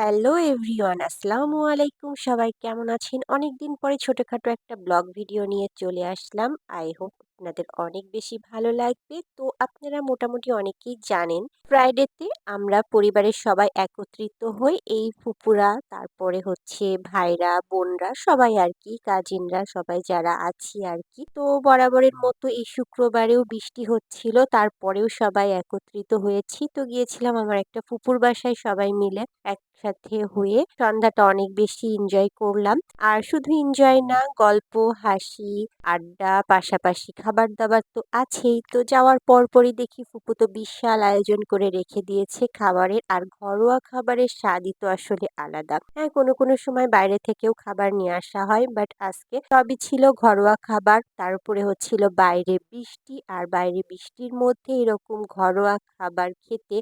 Hello everyone, আসসালামু আলাইকুম। সবাই কেমন আছেন? অনেকদিন পরে ছোটোখাটো একটা ব্লগ ভিডিও নিয়ে চলে আসলাম। আই হোপ আপনাদের অনেক বেশি ভালো লাগবে। তো আপনারা মোটামুটি অনেকেই জানেন ফ্রাইডেতে আমরা পরিবারের সবাই একত্রিত হই। এই ফুপুরা তারপরে হচ্ছে ভাইরা, বোনরা, সবাই আর কি কাজিনরা সবাই যারা আছি আর কি তো বরাবরের মতো এই শুক্রবারেও বৃষ্টি হচ্ছিল, তারপরেও সবাই একত্রিত হয়েছি। তো গিয়েছিলাম আমার একটা ফুপুর বাসায় সবাই মিলে একসাথে হয়ে সন্ধ্যাটা অনেক বেশি এনজয় করলাম। আর শুধু এনজয় না, গল্প, হাসি, আড্ডা পাশাপাশি খাবার দাবার তো আছেই। তো যাওয়ার পরপরই দেখি ফুপু তো বিশাল আয়োজন করে রেখে দিয়েছে খাবারের। আর ঘরোয়া খাবারের স্বাদই তো আসলে আলাদা। হ্যাঁ কোনো কোনো সময় বাইরে থেকেও খাবার নিয়ে আসা হয়। বাট আজকে সবই ছিল ঘরোয়া খাবার। তার উপরে হচ্ছিল বাইরে বৃষ্টি। আর বাইরে বৃষ্টির মধ্যে এরকম ঘরোয়া খাবার খেতে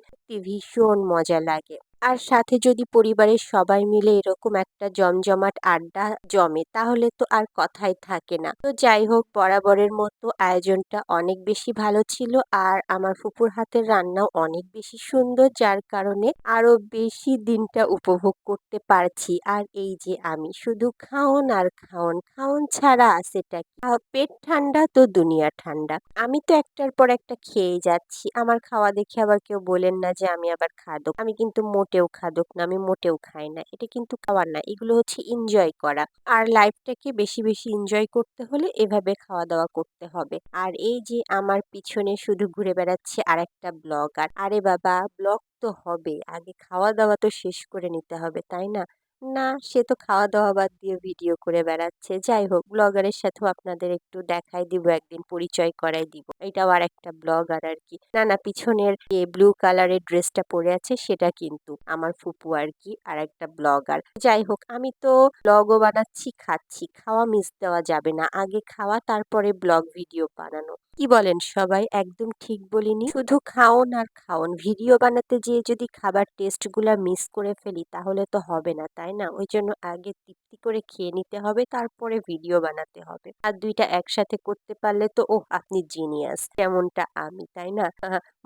ভীষণ মজা লাগে। আর সাথে যদি পরিবারের সবাই মিলে এরকম একটা জমজমাট আড্ডা জমে, তাহলে তো আর কথাই থাকে না। তো যাই হোক, বরাবরের মতো আয়োজনটা অনেক বেশি ভালো ছিল আর আমার ফুপুর হাতের রান্নাও অনেক বেশি সুন্দর, যার কারণে আরও বেশি দিনটা উপভোগ করতে পারছি। আর এই যে আমি শুধু খাওন আর খাওন খাওন ছাড়া সেটা কি? পেট ঠান্ডা তো দুনিয়া ঠান্ডা। আমি তো একটার পর একটা খেয়ে যাচ্ছি। আমার খাওয়া দেখে আবার কেউ বলেন না যে আমি আবার খাদক। আমি কিন্তু মোটেও খাদক না, আমি মোটেও খাই না, এটা কিন্তু খাওয়ার না, এগুলো হচ্ছে এনজয় করা। আর লাইফটাকে বেশি বেশি এনজয় করতে হলে এভাবে খাওয়া দাওয়া করতে হবে। আর এই যে আমার পিছনে শুধু ঘুরে বেড়াচ্ছে আর একটা ব্লগার আরে বাবা ব্লগ তো হবে আগে খাওয়া দাওয়া তো শেষ করে নিতে হবে, তাই না? না, সে তো খাওয়া দাওয়া বাদ দিয়ে ভিডিও করে বেড়াচ্ছে। যাই হোক ব্লগারের সাথেও আপনাদের একটু দেখাই দিব, একদিন পরিচয় করাই দিব। এটাও আর একটা ব্লগার আর কি। না না পিছনের যে ব্লু কালারের ড্রেসটা পরে আছে, সেটা কিন্তু আমার ফুপু আর কি আর একটা ব্লগার যাই হোক, আমি তো ব্লগও বানাচ্ছি, খাচ্ছি। খাওয়া মিস দেওয়া যাবে না। আগে খাওয়া, তারপরে ব্লগ ভিডিও বানানো। কি বলেন সবাই? একদম ঠিক বলিনি। শুধু খাওন আর খাওন। ভিডিও বানাতে যেয়ে যদি খাবার টেস্টগুলো মিস করে ফেলি, তাহলে তো হবে না, তাই না? ওই জন্য আগে তৃপ্তি করে খেয়ে নিতে হবে, তারপরে ভিডিও বানাতে হবে। আর দুইটা একসাথে করতে পারলে তো ও আপনি জিনিয়াস যেমনটা আমি, তাই না?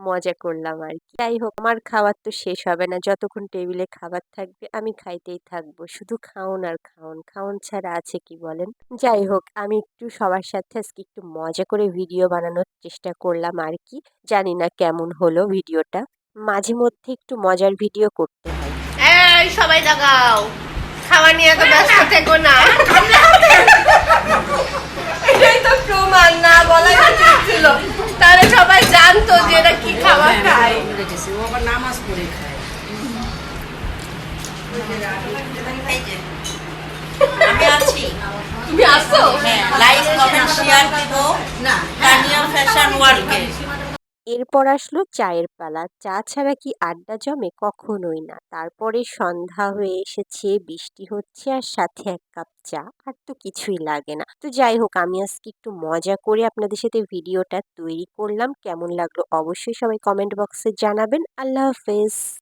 মজা করলাম আর কি। যাই হোক, আমার খাবার তো শেষ হবে না। যতক্ষণ টেবিলে খাবার থাকবে, আমি খাইতেই থাকব। শুধু খাওন আর খাওন। খাওন ছাড়া আছে কি বলেন? যাই হোক, আমি একটু সবার সাথে আজকে একটু মজা করে ভিডিও বানানোর চেষ্টা করলাম আর কি জানি না কেমন হলো ভিডিওটা। মাঝে মধ্যে একটু মজার ভিডিও করতে হয়। এই সবাই জাগাও খাওয়া নিয়ে এত ব্যস্ত থেকো না। তুমি আসো? হ্যাঁ লাইক কমেন্ট শেয়ার দিব? না। তানিয়া ফ্যাশন ওয়ার্ল্ডকে এরপর আসলো চায়ের পালা। চা ছাড়া কি আড্ডা জমে? কখনোই না। তারপরে সন্ধ্যা হয়ে এসেছে বৃষ্টি হচ্ছে আর সাথে এক কাপ চা। আর তো কিছুই লাগে না। তো যাই হোক আমি আজকে একটু মজা করে আপনাদের সাথে ভিডিওটা তৈরি করলাম। কেমন লাগল অবশ্যই সবাই কমেন্ট বক্সে জানাবেন। আল্লাহ হাফেজ।